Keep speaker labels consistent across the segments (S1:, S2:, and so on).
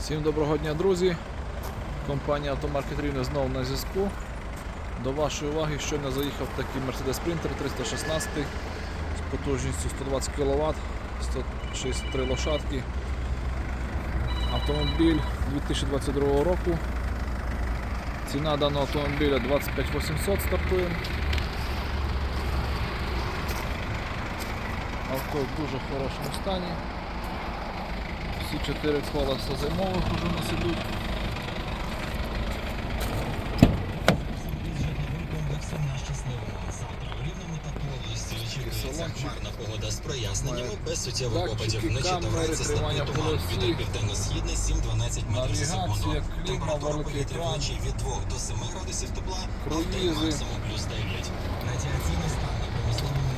S1: Всім доброго дня, друзі. Компанія Автомаркет Рівне знову на зв'язку. До вашої уваги щойно заїхав такий Mercedes Sprinter 316 з потужністю 120 кВт, 163 лошадки. Автомобіль 2022 року. Ціна даного автомобіля 25 800 стартує. Авто в дуже хорошому стані. Всі чотири колеса зимових уже у нас ідуть.
S2: комплексом на щасливого. Завтра у рівному та очікується
S1: салончик.
S2: хмарна погода з проясненнями, без суттєвих опадів. Вночі
S1: камери,
S2: слабкий туман. Вітер південно-східний 7-12 метрів за секунду. Температура
S1: великий
S2: повітря вночі від 2 до 7 градусів тепла, а максимум плюс 9. Радіаційний стан на промисловому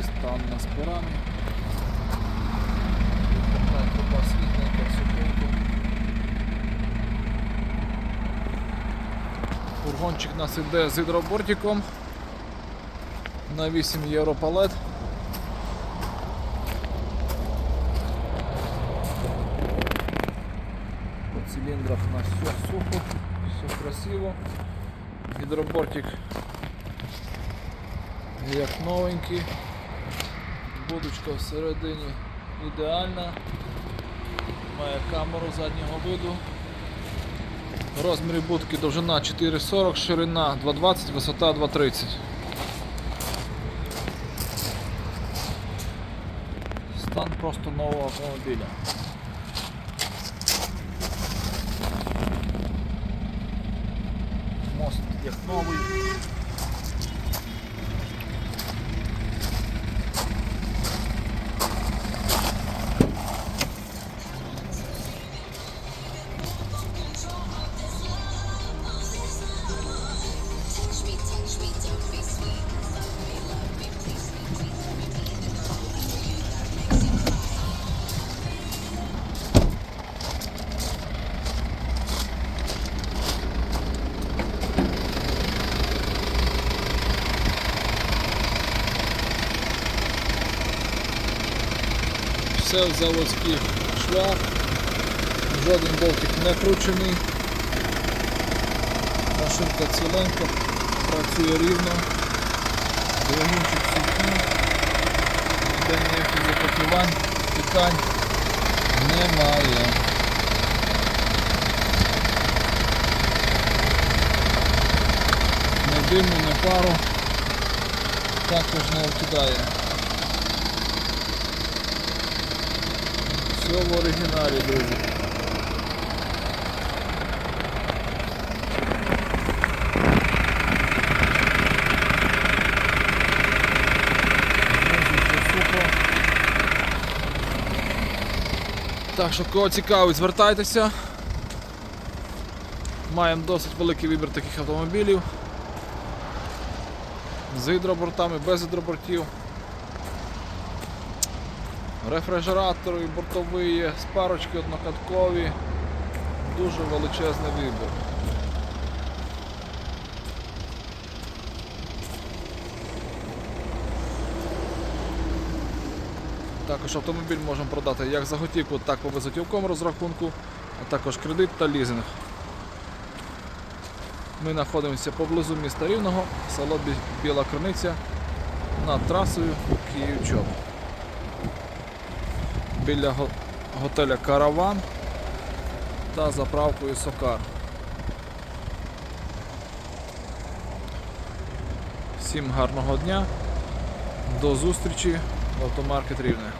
S1: І стан на сухенько. Фургончик у нас іде з гідробортиком на 8 євро палет. По циліндрах у нас все сухо, все красиво. Гідробортик як новенький. Будочка всередині ідеальна. Має камеру заднього виду. Розміри будки довжина 4,40, ширина 2,20, висота 2,30. Стан просто нового автомобіля. Мост як новий. Все в швах, жоден болтик не кручений. Машинка ціленька, працює рівно, двигунчик сухий, ніде ніяких запотівань, питань немає. Не диму, не пару, також не вкидає. Все в оригіналі, друзі. Так що кого цікавить, звертайтеся. Маємо досить великий вибір таких автомобілів. З гідробортами, без гідробортів. Рефрижератори, бортові, спарочки однокаткові. Дуже величезний вибір. Також автомобіль можемо продати як за готівку, так по безготівковому розрахунку, а також кредит та лізинг. Ми знаходимося поблизу міста Рівного, село Біла Криниця над трасою Київ-Чоп біля готеля Караван та заправкою Сокар. Всім гарного дня, до зустрічі в автомаркет Рівне.